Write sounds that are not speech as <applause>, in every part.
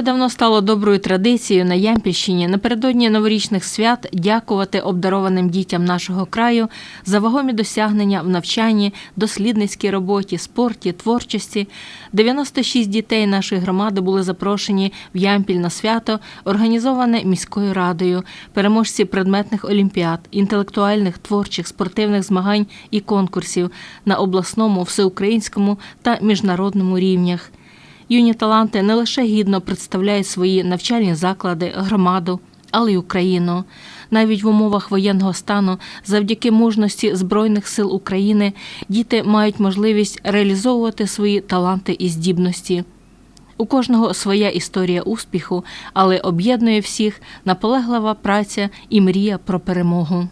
Уже давно стало доброю традицією на Ямпільщині напередодні новорічних свят дякувати обдарованим дітям нашого краю за вагомі досягнення в навчанні, дослідницькій роботі, спорті, творчості. 96 дітей нашої громади були запрошені в Ямпіль на свято, організоване міською радою, переможці предметних олімпіад, інтелектуальних, творчих, спортивних змагань і конкурсів на обласному, всеукраїнському та міжнародному рівнях. Юні таланти не лише гідно представляють свої навчальні заклади, громаду, але й Україну. Навіть в умовах воєнного стану, завдяки мужності Збройних сил України, діти мають можливість реалізовувати свої таланти і здібності. У кожного своя історія успіху, але об'єднує всіх наполеглива праця і мрія про перемогу.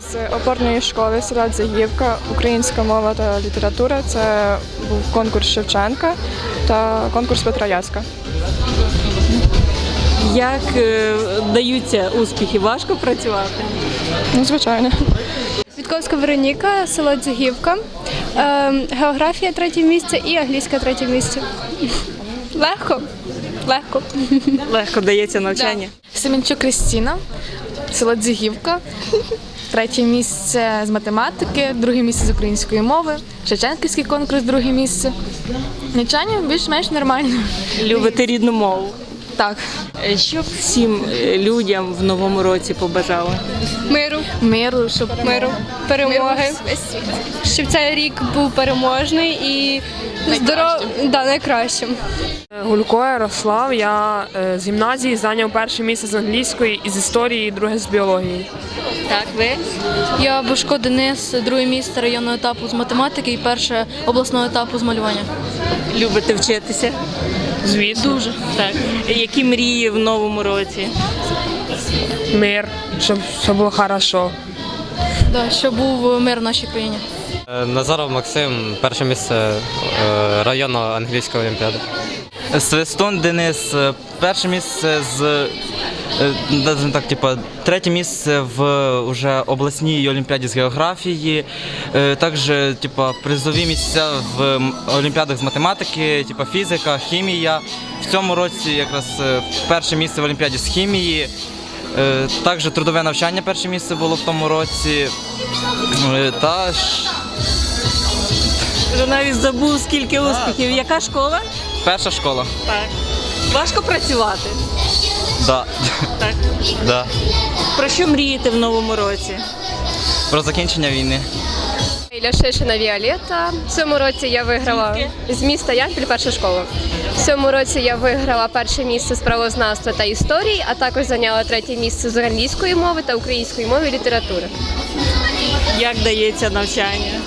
З опорної школи села Загівка, українська мова та література. Це був конкурс Шевченка та конкурс Петра Яцка. Як е, даються успіхи? Важко працювати? Ну, звичайно. Вітковська Вероніка, село Дзюгівка, Ем, географія третє місце і англійська третє місце. Легко, легко. Легко дається навчання. Семенчук Крістіна, село Дзігівка. Третє місце з математики, друге місце з української мови, Шевченківський конкурс, друге місце. Навчання більш-менш нормально. Любите рідну мову. Так, Що б всім е, людям в новому році побажали? Миру, миру, щоб миру, перемоги. Щоб цей рік був переможний і здоров... да, найкращим. Гулько Ярослав. Я е, з гімназії зайняв перше місце з англійської і з історії, і друге з біології. Так, ви? Я Бушко Денис, друге місце районного етапу з математики і перше обласного етапу з малювання. Любите вчитися? Звісно, Дуже. Так. Які мрії в новому році? мир, щоб все було хорошо. Да, щоб був мир в нашій країні. Е, Назаров Максим, перше місце е, районної англійської олімпіади. Свистун Денис, е, перше місце з е, так, типу, третє місце в уже обласній олімпіаді з географії. Е, Також типу, призові місця в олімпіадах з математики, типу, фізика, хімія. В цьому році якраз перше місце в олімпіаді з хімії. Також трудове навчання перше місце було в тому році. Та Вже навіть забув, скільки успіхів. Яка школа? перша школа. Так. Важко працювати. Да. Так. <laughs> Да. Про що мрієте в новому році? Про закінчення війни. Ляшишина Віолетта. В цьому році я виграла з міста Ямпіль перша школа. В цьому році я виграла перше місце з правознавства та історії, а також зайняла третє місце з англійської мови та української мови і літератури. Як дається навчання?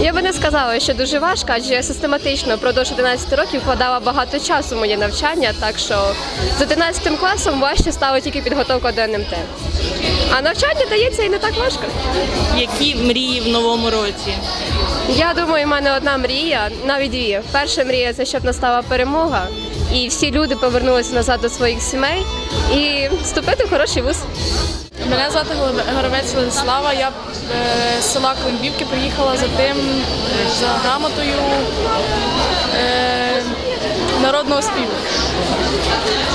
Я би не сказала, що дуже важко, адже я систематично впродовж 11 років вкладала багато часу в моє навчання, так що з 11 класом важче стало тільки підготовка до НМТ. А навчання дається і не так важко. Які мрії в новому році? Я думаю, в мене одна мрія, навіть дві. Перша мрія це щоб настала перемога, і всі люди повернулися назад до своїх сімей і вступити в хороший вуз. Мене звати Горовець Владислава. Я е, з села Климбівки приїхала за тим, за грамотою е, народного співу.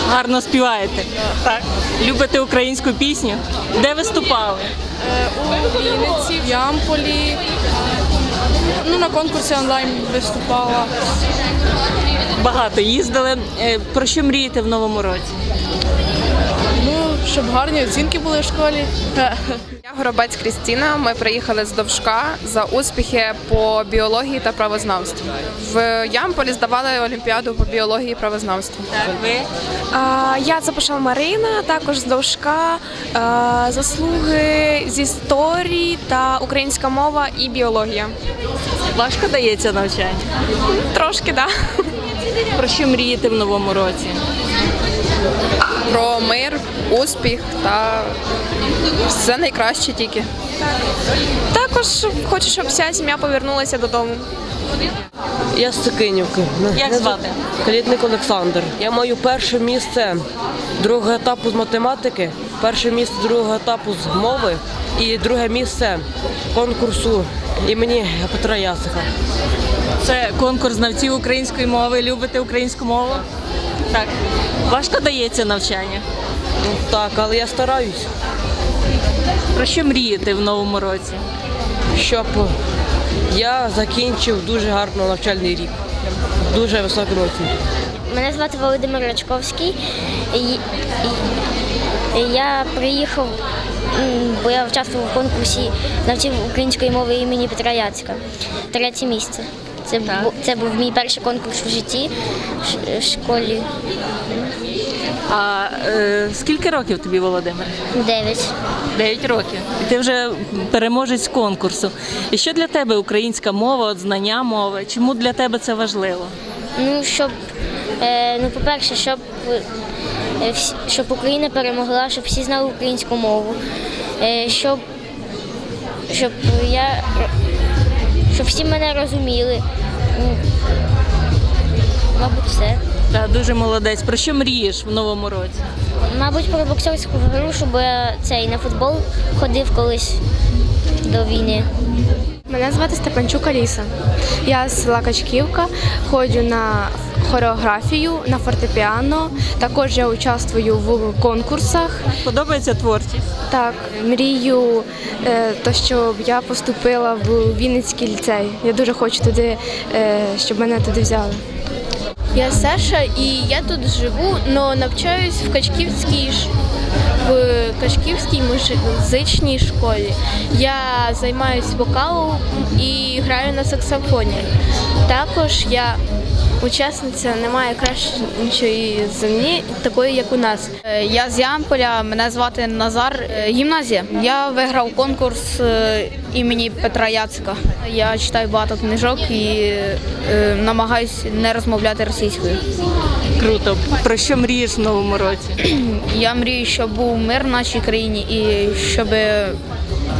Гарно співаєте. Так. Любите українську пісню? Де виступали? Е, у Вінниці, в Ямполі. Ну, на конкурсі онлайн виступала. Багато їздили. Про що мрієте в новому році? Щоб гарні оцінки були в школі. Я Горобець Крістіна. Ми приїхали з Довжка за успіхи по біології та правознавству. В Ямполі здавали олімпіаду по біології і правознавству. Ви? Я Запашова Марина, також з Довжка, заслуги з історії та українська мова і біологія. Важко дається навчання? Трошки, так. Да. Про що мрієте в новому році? Про мир, успіх та все найкраще тільки. Також хочу, щоб вся сім'я повернулася додому. Я з Сокинівки. Як звати? Калітник Олександр. Я маю перше місце другого етапу з математики, перше місце другого етапу з мови і друге місце конкурсу імені Петра Ясиха. Це конкурс знавців української мови. Любите українську мову? Так. Важко дається навчання. Ну, так, але я стараюсь, Про що мрієте в новому році? щоб я закінчив дуже гарно навчальний рік. Дуже високими оцінками. Мене звати Володимир Рачковський. Я приїхав, бо я участвував в конкурсі навчив української мови імені Петра Яцька. Третє місце. Це, бу- це був мій перший конкурс в житті в школі. А е, скільки років тобі, Володимир? Дев'ять. Дев'ять років. І ти вже переможець конкурсу. І що для тебе українська мова, от знання мови? Чому для тебе це важливо? Ну, щоб, е, ну, по-перше, щоб, е, щоб Україна перемогла, щоб всі знали українську мову, е, щоб, щоб я щоб всі мене розуміли. Ну, Мабуть, все. Та дуже молодець. Про що мрієш в новому році? Мабуть, про боксерську гру, щоб я цей на футбол ходив колись до війни. Мене звати Степанчук Аліса. Я з села Качківка, ходжу на хореографію, на фортепіано. Також я участвую в конкурсах. Подобається творчість? Так, мрію, е, то, щоб я поступила в Вінницький ліцей. Я дуже хочу туди, е, щоб мене туди взяли. Я Саша і я тут живу, але навчаюсь в Качківській в Качківській музичній школі. Я займаюсь вокалом і граю на саксофоні. Також я учасниця немає кращої землі, такої як у нас. Е, Я з Ямполя, мене звати Назар. Е, Гімназія. Я виграв конкурс е, імені Петра Яцика. Я читаю багато книжок і е, намагаюся не розмовляти російською. Круто. Про що мрієш в новому році? <clears throat> Я мрію, щоб був мир в нашій країні і щоб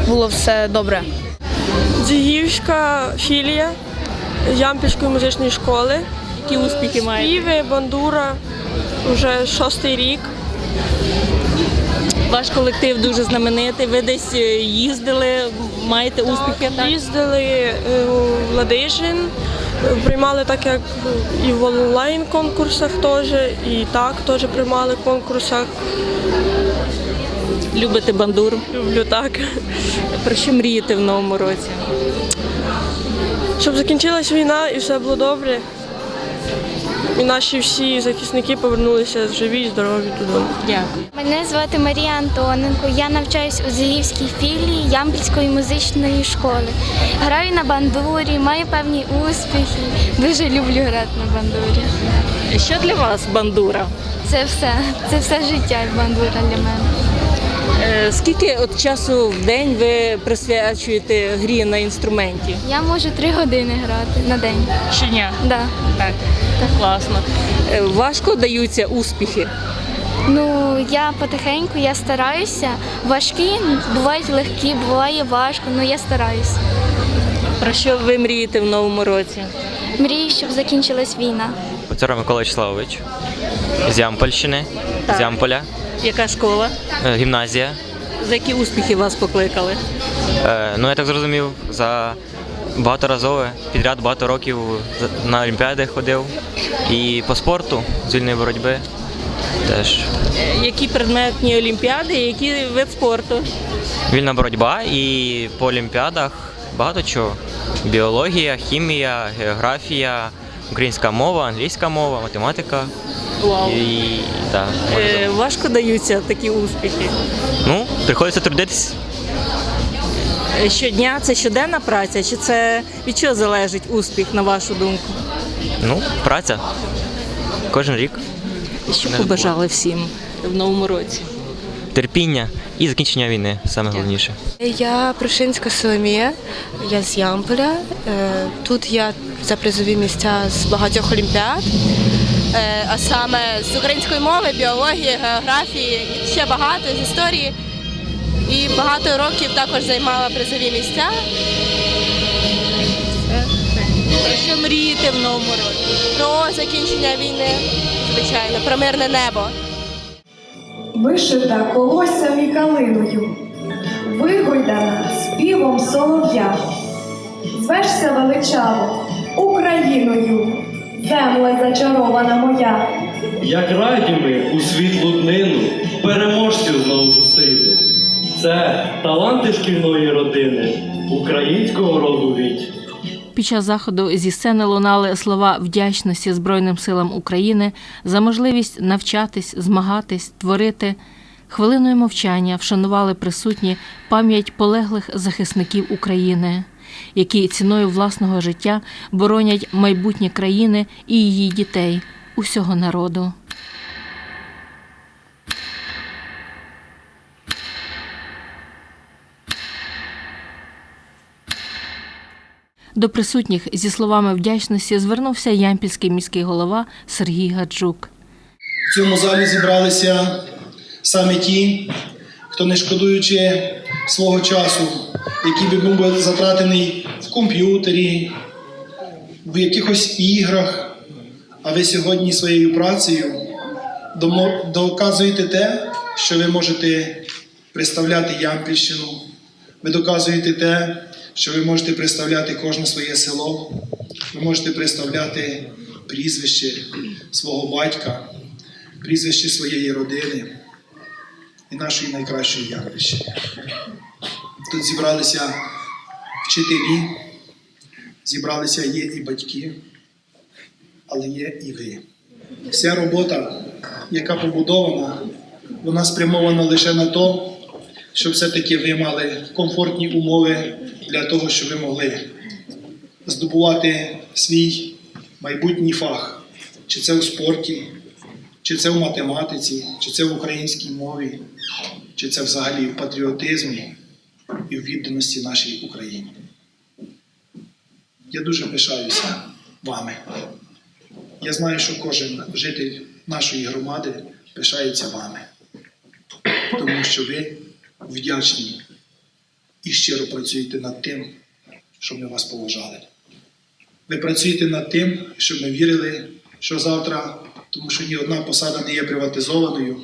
було все добре. Дзігівська філія Ямпільської музичної школи. Які успіхи маєш? Співи, бандура, вже шостий рік. Ваш колектив дуже знаменитий. Ви десь е, їздили, маєте успіхи? Так? Їздили е, у Ладижин, е, приймали так як і в онлайн конкурсах теж, і так теж приймали в конкурсах. Любите бандуру? Люблю так. Про що мрієте в новому році? Щоб закінчилась війна і все було добре. І наші всі захисники повернулися живі і здорові додому. Дякую. Мене звати Марія Антоненко. Я навчаюсь у Зігівській філії Ямпільської музичної школи. Граю на бандурі, маю певні успіхи. Дуже люблю грати на бандурі. Що для вас бандура? Це все, це все життя бандура для мене. Е, Скільки от часу в день ви присвячуєте грі на інструменті? Я можу три години грати на день. Щодня. Да. Так. Класно. Е, Важко даються успіхи. Ну я потихеньку, я стараюся. Важкі бувають легкі, буває важко, але я стараюся. Про що ви мрієте в новому році? Мрію, щоб закінчилась війна. Петро Микола Вячеславович з Ямпольщини, Так. з Ямполя, Яка школа? е, гімназія. За які успіхи вас покликали? Е, Ну, я так зрозумів, за багаторазове, підряд багато років за- на Олімпіади ходив. І по спорту з вільної боротьби теж Е, Які предметні олімпіади, який вид спорту? вільна боротьба. І по Олімпіадах багато чого. Біологія, хімія, географія, українська мова, англійська мова, математика. Вау. І так, Е, Важко даються такі успіхи. ну, приходиться трудитись. Е, Щодня це щоденна праця, чи це від чого залежить успіх, на вашу думку? Ну, праця. Кожен рік. Що Не побажали всім в новому році? Терпіння і закінчення війни саме головніше. Я Прошинська Соломія, я з Ямполя. Е, Тут я за призові місця з багатьох олімпіад, а саме з української мови, біології, географії, ще багато з історії. І багато років також займала призові місця. Про що мріяти в новому році. Про закінчення війни, звичайно, про мирне небо. Вишита колоссям і калиною, вигойдана співом солов'я. Звешся величаво Україною, земле зачарована моя. Як раді ми у світлу днину переможців знову зустріти. Це таланти шкільної родини, українського роду віть. Під час заходу зі сцени лунали слова вдячності Збройним силам України за можливість навчатись, змагатись, творити. Хвилиною мовчання вшанували присутні пам'ять полеглих захисників України, які ціною власного життя боронять майбутнє країни і її дітей, усього народу. До присутніх зі словами вдячності звернувся ямпільський міський голова Сергій Гаджук. В цьому залі зібралися саме ті, хто не шкодуючи свого часу, який би був затратений в комп'ютері, в якихось іграх, а ви сьогодні своєю працею доказуєте те, що ви можете представляти Ямпільщину. Ви доказуєте те, що ви можете представляти кожне своє село, ви можете представляти прізвище свого батька, прізвище своєї родини і нашої найкращої Ямпільщини. Тут зібралися вчителі, зібралися є і батьки, але є і ви. Вся робота, яка побудована, вона спрямована лише на те, щоб все-таки ви мали комфортні умови для того, щоб ви могли здобувати свій майбутній фах, чи це у спорті, чи це в математиці, чи це в українській мові, чи це взагалі в патріотизмі і в відданості нашій Україні. Я дуже пишаюся вами. Я знаю, що кожен житель нашої громади пишається вами, тому що ви вдячні і щиро працюєте над тим, щоб ми вас поважали. Ви працюєте над тим, щоб ми вірили, що завтра, тому що ні одна посада не є приватизованою.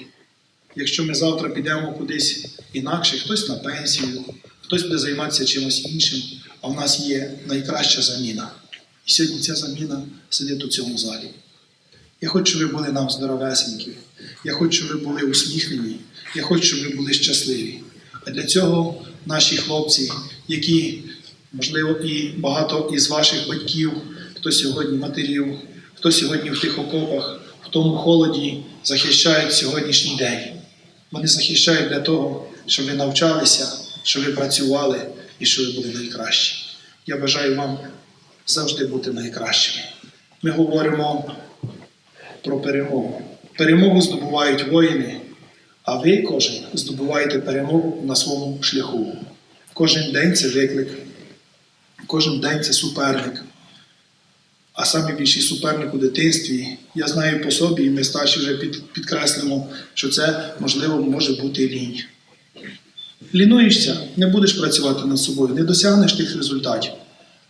Якщо ми завтра підемо кудись інакше, хтось на пенсію, хтось буде займатися чимось іншим, а в нас є найкраща заміна. І сьогодні ця заміна сидить у цьому залі. Я хочу, щоб ви були нам здоровесенькі. Я хочу, щоб ви були усміхнені. Я хочу, щоб ви були щасливі. А для цього наші хлопці, які, можливо, і багато із ваших батьків, хто сьогодні матерів, хто сьогодні в тих окопах, тому холоді захищають сьогоднішній день. Вони захищають для того, щоб ви навчалися, щоб ви працювали і щоб ви були найкращі. Я бажаю вам завжди бути найкращими. Ми говоримо про перемогу. Перемогу здобувають воїни, а ви кожен здобуваєте перемогу на своєму шляху. Кожен день це виклик, кожен день це суперник. А саме більший суперник у дитинстві, я знаю по собі, і ми старші вже під, підкреслимо, що це можливо може бути лінь. Лінуєшся, не будеш працювати над собою, не досягнеш тих результатів.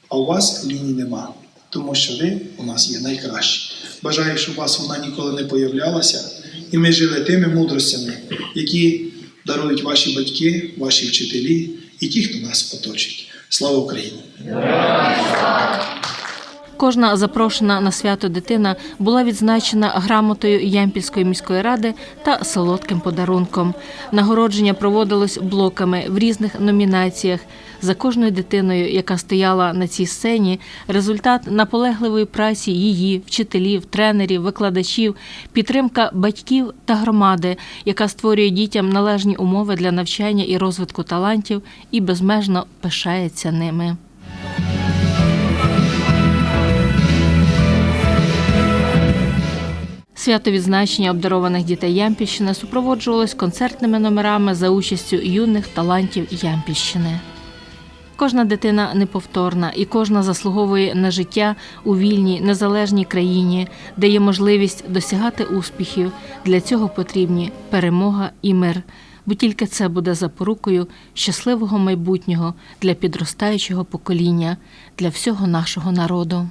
А у вас лінії нема, тому що ви у нас є найкращі. Бажаю, щоб у вас вона ніколи не появлялася, і ми жили тими мудростями, які дарують ваші батьки, ваші вчителі і ті, хто нас оточують. Слава Україні! Кожна запрошена на свято дитина була відзначена грамотою Ямпільської міської ради та солодким подарунком. Нагородження проводилось блоками в різних номінаціях. За кожною дитиною, яка стояла на цій сцені, результат наполегливої праці її, вчителів, тренерів, викладачів, підтримка батьків та громади, яка створює дітям належні умови для навчання і розвитку талантів і безмежно пишається ними. Свято відзначення обдарованих дітей Ямпільщини супроводжувалось концертними номерами за участю юних талантів Ямпільщини. Кожна дитина неповторна і кожна заслуговує на життя у вільній незалежній країні, де є можливість досягати успіхів. Для цього потрібні перемога і мир, бо тільки це буде запорукою щасливого майбутнього для підростаючого покоління, для всього нашого народу.